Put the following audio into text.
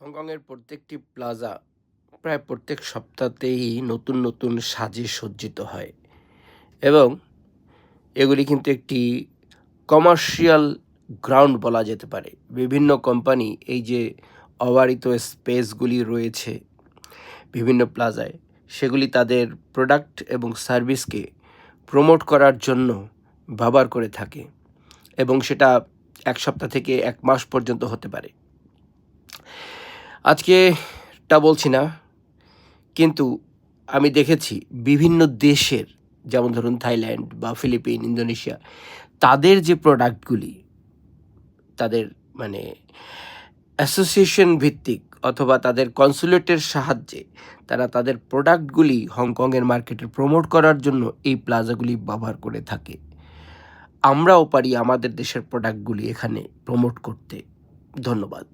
হংকংয়ের প্রত্যেকটি প্লাজা প্রায় প্রত্যেক সপ্তাহতেই নতুন নতুন সাজে সজ্জিত হয় এবং এগুলি কিন্তু একটি কমার্শিয়াল গ্রাউন্ড বলা যেতে পারে। বিভিন্ন কোম্পানি এই যে অবারিত স্পেসগুলি রয়েছে বিভিন্ন প্লাজায় সেগুলি তাদের প্রোডাক্ট এবং সার্ভিসকে প্রমোট করার জন্য ব্যবহার করে থাকে এবং সেটা এক সপ্তাহ থেকে এক মাস পর্যন্ত হতে পারে। আজকে তা বলছি না, কিন্তু আমি দেখেছি বিভিন্ন দেশের, যেমন ধরুন থাইল্যান্ড বা ফিলিপিন, ইন্দোনেশিয়া, তাদের যে প্রোডাক্টগুলি, তাদের মানে অ্যাসোসিয়েশন ভিত্তিক অথবা তাদের কনসুলেটের সাহায্যে তারা তাদের প্রোডাক্টগুলি হংকংয়ের মার্কেটে প্রমোট করার জন্য এই প্লাজাগুলি ব্যবহার করে থাকে। আমরাও পারি আমাদের দেশের প্রোডাক্টগুলি এখানে প্রমোট করতে। ধন্যবাদ।